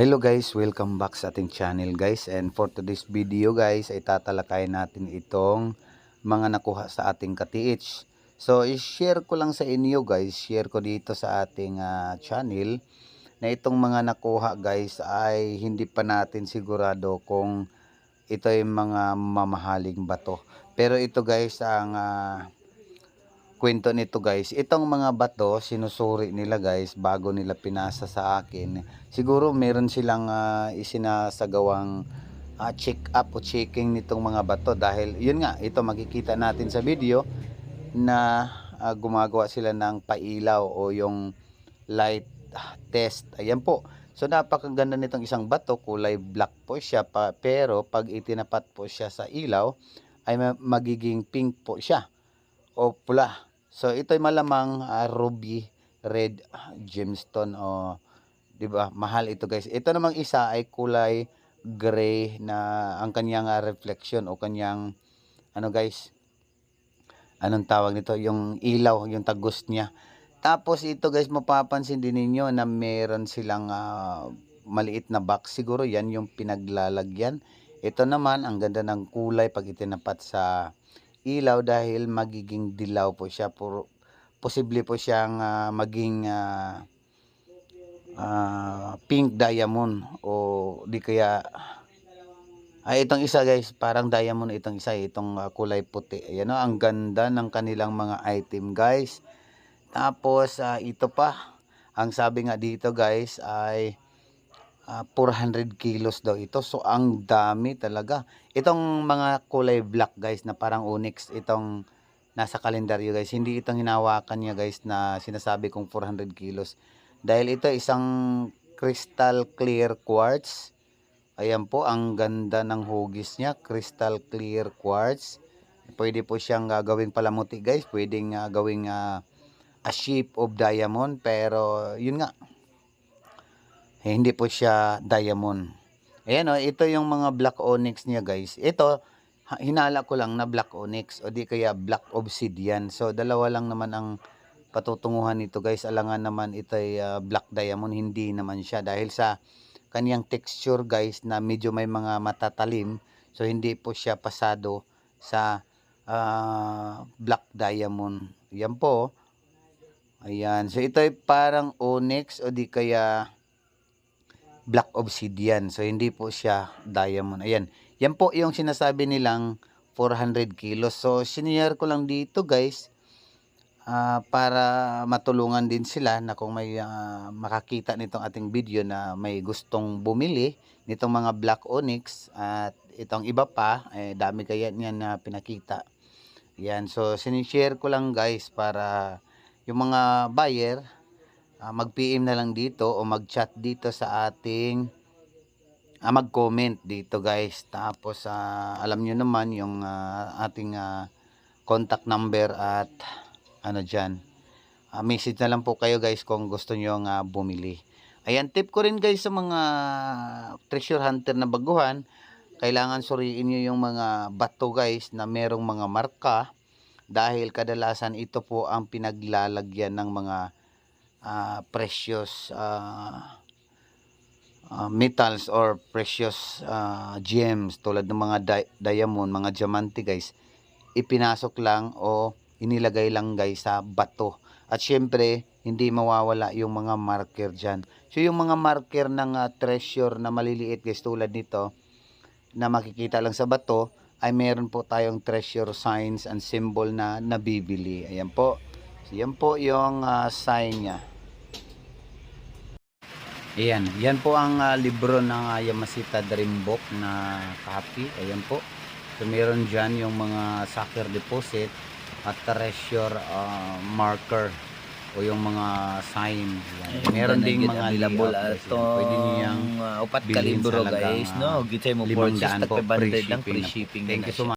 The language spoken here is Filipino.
Hello guys, welcome back sa ating channel guys and for today's video guys ay tatalakayin natin itong mga nakuha sa ating ka-TH. So i-share ko lang sa inyo guys, share ko dito sa ating ah, channel na itong mga nakuha guys ay hindi pa natin sigurado kung ito ay mga mamahaling bato. Pero ito guys ang ah, kwento nito guys, itong mga bato sinusuri nila guys bago nila pinasa sa akin. Siguro meron silang ah, isinasagawang ah, check up o checking nitong mga bato dahil yun nga, ito makikita natin sa video na ah, gumagawa sila ng pailaw o yung light test. Ayan po. So napakaganda nitong isang bato, kulay black po siya pa, pero pag itinapat po siya sa ilaw ay ma- magiging pink po siya o pula. So ito ay malamang ah, ruby red gemstone o 'di ba? Mahal ito guys. Ito namang isa ay kulay gray na ang kanyang ah, reflection o kanyang ano guys? Anong tawag nito? Yung ilaw, yung tagos niya. Tapos ito guys, mapapansin din ninyo na meron silang ah, maliit na box. Siguro yan yung pinaglalagyan. Ito naman, ang ganda ng kulay pag itinapat sa ilaw dahil magiging dilaw po siya. Puro, posible po siyang ah, maging ah, ah, pink diamond o di kaya ay itong isa guys, parang diamond itong isa, itong ah, kulay puti. Ayan o, ang ganda ng kanilang mga item guys. Tapos ah, ito pa, ang sabi nga dito guys ay ah, 400 kilos daw ito. So ang dami talaga. Itong mga kulay black guys na parang onyx, itong nasa kalendaryo guys. Hindi itong hinawakan niya guys na sinasabi kong 400 kilos. Dahil ito isang crystal clear quartz. Ayan po, ang ganda ng hugis niya. Crystal clear quartz. Pwede po siyang ah, gawing palamuti guys. Pwedeng ah, gawing ah, a shape of diamond. Pero yun nga, eh, hindi po siya diamond. Ayan o, ito yung mga black onyx niya guys. Ito, hinala ko lang na black onyx o di kaya black obsidian. So, dalawa lang naman ang patutunguhan nito guys. Alangan naman ito ay ah, black diamond. Hindi naman siya dahil sa kaniyang texture guys na medyo may mga matatalim. So, hindi po siya pasado sa ah, black diamond. Yan po. Ayan. So, ito ay parang onyx o di kaya black obsidian. So, hindi po siya diamond. Ayan. Yan po yung sinasabi nilang 400 kilos. So, siniyar ko lang dito guys ah, para matulungan din sila na kung may ah, makakita nitong ating video na may gustong bumili nitong mga black onyx at itong iba pa, eh, dami kaya niyan na pinakita. Yan. So, sinishare ko lang guys para yung mga buyer ah, mag-PM na lang dito o mag-chat dito sa ating ah, mag-comment dito guys. Tapos ah, alam nyo naman yung ah, ating ah, contact number at ano dyan. Ah, message na lang po kayo guys kung gusto nyo nga bumili. Ayan, tip ko rin guys sa mga treasure hunter na baguhan. Kailangan suriin nyo yung mga bato guys na merong mga marka. Dahil kadalasan ito po ang pinaglalagyan ng mga ah, precious ah, ah, metals or precious ah, gems tulad ng mga di- diamond, mga diamante guys ipinasok lang o inilagay lang guys sa bato. At syempre hindi mawawala yung mga marker dyan. So yung mga marker ng ah, treasure na maliliit guys tulad nito na makikita lang sa bato ay meron po tayong treasure signs and symbol na nabibili. Ayan po so yan po yung ah, sign niya Ayan, yan po ang ah, libro ng uh, Yamasita Dream Book na copy. Ayan po. So meron dyan yung mga soccer deposit at treasure ah, marker o yung mga sign. Yan. Meron ding mga guys. ato. Pwede niyang uh, upat bilhin ka libro sa halagang, guys no gitay mo limang purchase daan tag po, 500 free lang shipping free shipping Thank you so much.